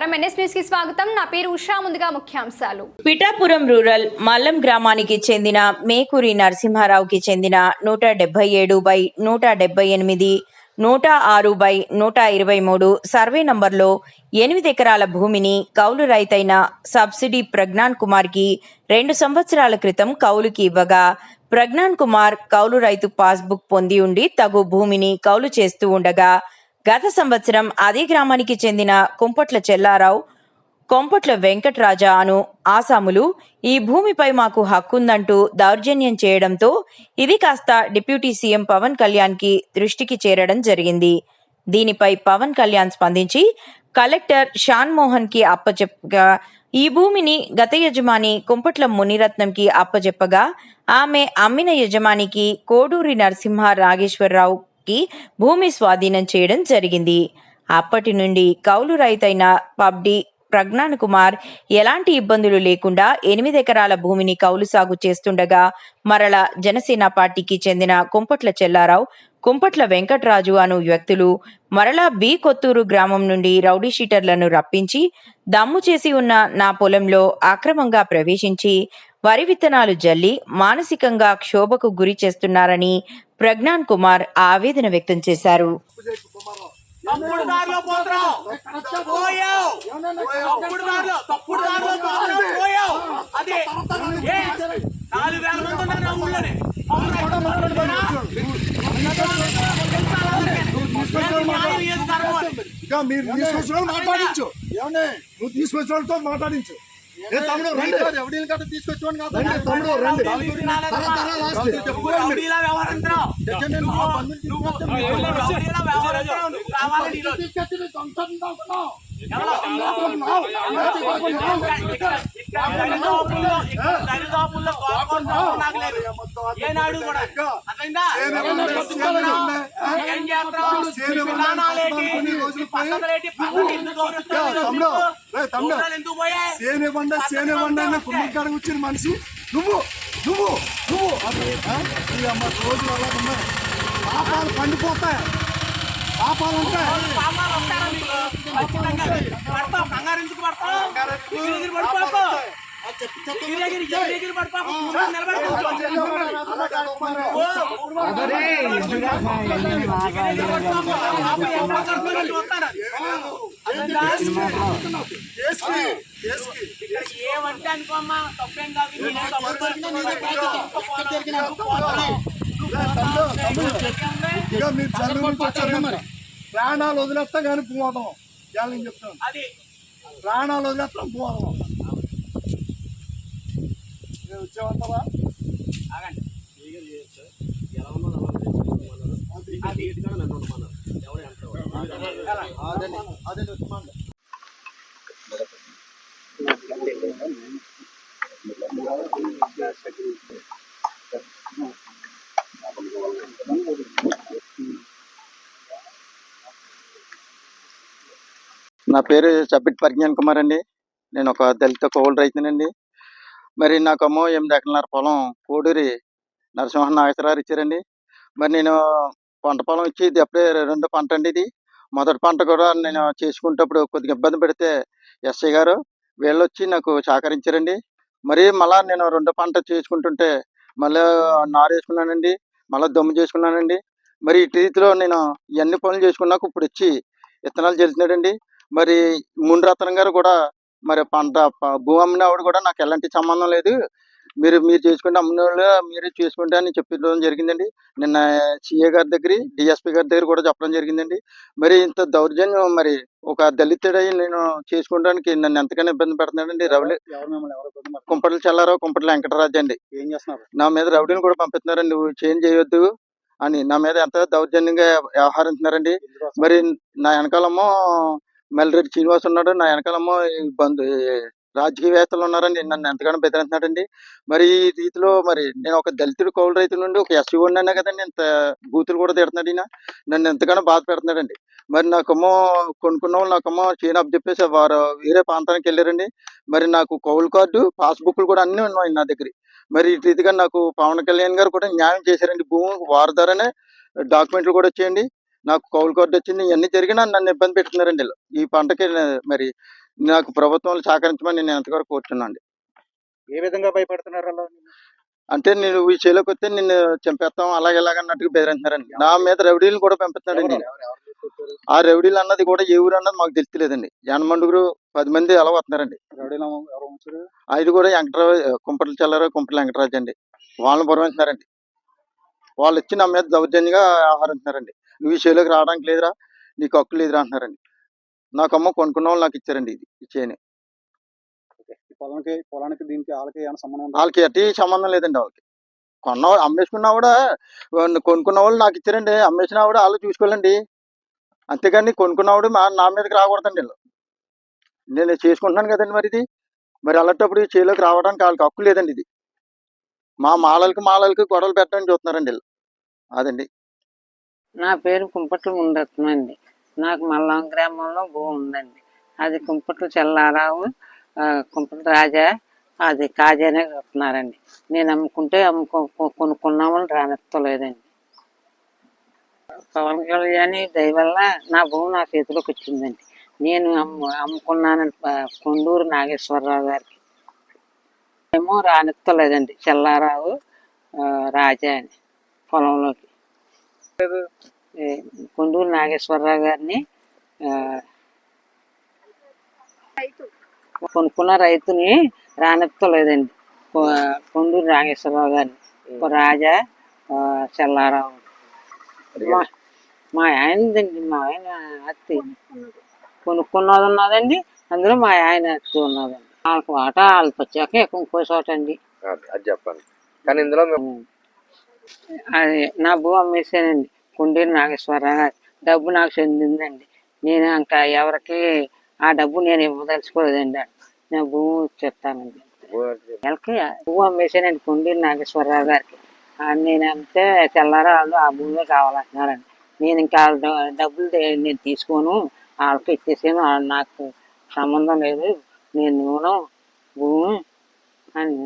నమస్కారం. ఎన్ఎస్కి స్వాగతం. నా పేరు ఉషా. ముందుగా ముఖ్యాంశాలు. పిఠాపురం రూరల్ మల్లం గ్రామానికి చెందిన మేకూరి నరసింహారావుకి చెందిన నూట డెబ్బై ఏడు బై నూట డెబ్బై ఎనిమిది నూట ఆరు బై నూట ఇరవై మూడు సర్వే నంబర్లో ఎనిమిది ఎకరాల భూమిని కౌలు రైతైన సబ్సిడీ ప్రజ్ఞాన్ కుమార్కి రెండు సంవత్సరాల క్రితం కౌలుకి ఇవ్వగా ప్రజ్ఞాన్ కుమార్ కౌలు రైతు పాస్బుక్ పొంది ఉండి తగు భూమిని కౌలు చేస్తూ ఉండగా గత సంవత్సరం అదే గ్రామానికి చెందిన కుంపట్ల చెల్లారావు కొంపట్ల వెంకట్రాజా అను ఆసాములు ఈ భూమిపై మాకు హక్కుందంటూ దౌర్జన్యం చేయడంతో ఇది కాస్త డిప్యూటీ సీఎం పవన్ కళ్యాణ్కి దృష్టికి చేరడం జరిగింది. దీనిపై పవన్ కళ్యాణ్ స్పందించి కలెక్టర్ షాన్ మోహన్కి అప్పచెప్పగా ఈ భూమిని గత యజమాని కుంపట్ల మునిరత్నంకి అప్పచెప్పగా ఆమె అమ్మిన యజమానికి కోడూరి నరసింహ నాగేశ్వరరావుకి భూమి స్వాధీనం చేయడం జరిగింది. అప్పటి నుండి కౌలు రైతైన పబ్డి ప్రజ్ఞాన్ కుమార్ ఎలాంటి ఇబ్బందులు లేకుండా ఎనిమిది ఎకరాల భూమిని కౌలు సాగు చేస్తుండగా మరల జనసేన పార్టీకి చెందిన కుంపట్ల చెల్లారావు కుంపట్ల వెంకట్రాజు అను వ్యక్తులు మరలా బి కొత్తూరు గ్రామం నుండి రౌడీ షీటర్లను రప్పించి దమ్ము చేసి ఉన్న నా పొలంలో అక్రమంగా ప్రవేశించి వరి విత్తనాలు జల్లి మానసికంగా క్షోభకు గురి చేస్తున్నారని ప్రజ్ఞాన్ కుమార్ ఆవేదన వ్యక్తం చేశారు. ఇక మీరు తీసుకొచ్చిన వాళ్ళు మాట్లాడించు. నువ్వు తీసుకొచ్చిన వాళ్ళతో మాట్లాడించు. తమ్ముడు రండి. ఎవడీలు గట్ట తీసుకొచ్చేవాడిని కాదు. తమ్ముడు రండి. ఏనాడు కూడా? అర్థమైందా? ఏం చేస్తున్నావు? మీ విధానాలేంటి? మీ పద్ధతులేంటి? పద్ధతి ఎందుకు గౌరవిస్తున్నావు? తమ్ముడు రే తమ్ముడు దూరాలు ఎందుకు పోయాయి? సేనే బండ సేనే బండ అన్న కుమ్మకాడికి వచ్చిన మనిషి నువ్వు నువ్వు నువ్వు? ఈ అమ్మ రోజులు అలా ఉన్నాయి పాపాలు పండిపోతాయి పాపాలు ఉంటాయి. కంగారు ఎందుకు పడతావు? ఏమంటే అనుకోమ్మా తప్పేం కాదు ప్రాణాలు వదిలేస్తా కానీ పోదాం. ఇవాళ నేను చెప్తాను. ప్రాణాలు వదిలేస్తాం పోదాం. వచ్చేవంటావా ఆగండి. నా పేరు చబ్బిటి పరిజ్ఞాన్ కుమార్ అండి. నేను ఒక దళిత కౌలు రైతునండి. మరి నాకేమో ఎనిమిది ఎకరాల పొలం. కోడూరి నరసింహ నాగేశ్వరరావు ఇచ్చారండి. మరి నేను పంట పొలం ఇచ్చి ఇది అప్పుడే రెండో పంట అండి ఇది. మొదటి పంట కూడా నేను చేసుకుంటప్పుడు కొద్దిగా ఇబ్బంది పెడితే ఎస్ఐ గారు వీళ్ళు వచ్చి నాకు సహకరించారండి. మరి మళ్ళా నేను రెండో పంట చేసుకుంటుంటే మళ్ళీ నారు వేసుకున్నానండి మళ్ళీ దమ్ము చేసుకున్నానండి. మరి ఇటు రీతిలో నేను ఇవన్నీ పనులు చేసుకున్నాక ఇప్పుడు వచ్చి విత్తనాలు చల్లుతున్నాడండి మరి మునిరత్నం గారు కూడా మరి పంట భూమి అమ్మిన ఆవిడ కూడా నాకు ఎలాంటి సంబంధం లేదు. మీరు మీరు చేసుకుంటే అమ్మిన వాళ్ళు మీరే చేసుకుంటే అని చెప్పడం జరిగిందండి. నిన్న సిఏ గారి దగ్గర డిఎస్పీ గారి దగ్గర కూడా చెప్పడం జరిగిందండి. మరి ఇంత దౌర్జన్యం మరి ఒక దళితుడై నేను చేసుకోవడానికి నన్ను ఎంతగానో ఇబ్బంది పెడుతున్నాడండి. రౌడీ కుంపట్ల చల్లారావు కుంపట్ల వెంకటరాజు అండి. ఏం చేస్తున్నారు? నా మీద రౌడీని కూడా పంపిస్తున్నారండి. నువ్వు చేంజ్ చేయొద్దు అని నా మీద ఎంత దౌర్జన్యంగా వ్యవహరిస్తున్నారండి మరి నా వెనకాలమో మల్లిరెడ్డి శ్రీనివాస్ ఉన్నాడు నా వెనకాలమ్మో బంధు రాజకీయవేత్తలు ఉన్నారండి నన్ను ఎంతగానో బెదిరిస్తున్నాడండి. మరి ఈ రీతిలో మరి నేను ఒక దళితుడు కౌలు రైతు నుండి ఒక ఎస్సీ ఉన్నానే కదండి ఇంత బూతులు కూడా తిడుతున్నాడు ఈయన. నన్ను ఎంతగానో బాధ పెడుతున్నాడండి. మరి నాకేమో కొనుక్కున్న వాళ్ళు నాకేమో చేయను అప్ చెప్పేసి వారు వేరే ప్రాంతానికి వెళ్ళారండి. మరి నాకు కౌలు కార్డు పాస్బుక్లు కూడా అన్నీ ఉన్నాయి నా దగ్గర. మరి ఈ రీతిగా నాకు పవన్ కళ్యాణ్ గారు కూడా న్యాయం చేశారండి. భూమి వారి ద్వారానే డాక్యుమెంట్లు కూడా వచ్చేయండి. నాకు కౌలు కార్డు వచ్చింది ఇవన్నీ జరిగినా నన్ను ఇబ్బంది పెట్టుకున్నారండి. ఈ పంటకి మరి నాకు ప్రభుత్వం సహకరించమని నేను ఎంతవరకు కూర్చున్నాను ఏ విధంగా భయపడుతున్నారు అలా? అంటే నేను ఈ చేలోకి వస్తే నిన్ను చంపేస్తాం అలాగే ఇలాగ అన్నట్టుగా బెదిరింటున్నారండి నా మీద రౌడీలు కూడా పంపిస్తున్నాడండి. ఈయన. ఆ రౌడీలు అన్నది కూడా ఏ ఊరు అన్నది మాకు తెలియలేదండి జనమండుగురు పది మంది అలా వస్తున్నారండి. ఐదు కూడా వెంకటరావు కుంపట్ల చల్లారావు కుంపట్ల వెంకటరాజు అండి. వాళ్ళని పురమిస్తున్నారండి వాళ్ళు వచ్చి నా మీద దౌర్జన్యంగా ఆహరిస్తున్నారండి నువ్వు ఈ చేలోకి రావడానికి లేదురా నీకు హక్కు లేదురా అంటున్నారండి. నాకు అమ్మ కొనుక్కున్న వాళ్ళు నాకు ఇచ్చారండి ఇది ఇచ్చేయని పొలానికి పొలానికి దీనికి వాళ్ళకి ఏమైనా సంబంధం? వాళ్ళకి ఎట్టి సంబంధం లేదండి వాళ్ళకి. కొన్న అమ్మేసుకున్నా కూడా కొనుక్కున్న వాళ్ళు నాకు ఇచ్చారండి. అమ్మేసినా కూడా వాళ్ళు చూసుకోవాలండి. అంతేగాని కొనుక్కున్నవాడు మా నా మీదకి రాకూడదండి వీళ్ళు. నేను చేసుకుంటున్నాను కదండి మరి ఇది. మరి అలాంటప్పుడు ఈ చేలోకి రావడానికి వాళ్ళకి హక్కు లేదండి ఇది. మా మాలలకి మాలలకి గొడవలు పెట్టడానికి చూస్తున్నారండి వీళ్ళు. అదండి. నా పేరు కుంపట్ల ఉండత్నం అండి నాకు మల్లం గ్రామంలో భూమి ఉందండి. అది కుంపట్ల చెల్లారావు కుంపట్ల రాజా అది కాజానే కడుతున్నారండి నేను అమ్ముకుంటే అమ్ముకో కొ- కొనుక్కున్నామని రానెత్తలేదండి. పవన్ కళ్యాణ్ దయవల్ల నా భూమి నా చేతిలోకి వచ్చిందండి. నేను అమ్ము అమ్ముకున్నానని కొండూరు నాగేశ్వరరావు గారికి. ఏమో రానెత్తలేదండి. చెల్లారావు రాజా అని పొలంలోకి. ఏ, కొండూరు నాగేశ్వరరావు గారిని ఆ, కొనుక్కున్న రైతుని రానెత్తలేదండి. కొండూరు నాగేశ్వరరావు గారిని. రాజా చెల్లారావు. మా మా ఆయనదండి మా ఆయన అత్తి. కొనుక్కున్నది. ఉన్నదండి అందులో మా ఆయన అత్తి ఉన్నదండి. వాళ్ళకి వాటా వాళ్ళకి వచ్చాక ఇంకో చోట అండి అది చెప్పండి కానీ ఇందులో మేము అది నా భూ అమ్మేసానండి కుండీరు నాగేశ్వరరావు గారు. డబ్బు నాకు చెందిందండి. నేను ఇంకా ఎవరికి ఆ డబ్బు నేను ఇవ్వదలుచుకోలేదండి. నేను భూమి చెప్తానండి వీళ్ళకి భూ అమ్మేసానండి కుండీరు నాగేశ్వరరావు గారికి. నేను అంతే తెల్లారా వాళ్ళు ఆ భూమే కావాలంటున్నారండి. నేను ఇంకా వాళ్ళ డబ్బులు నేను తీసుకోను. వాళ్ళకి ఇచ్చేసాను వాళ్ళు నాకు సంబంధం లేదు. నేను భూమి అని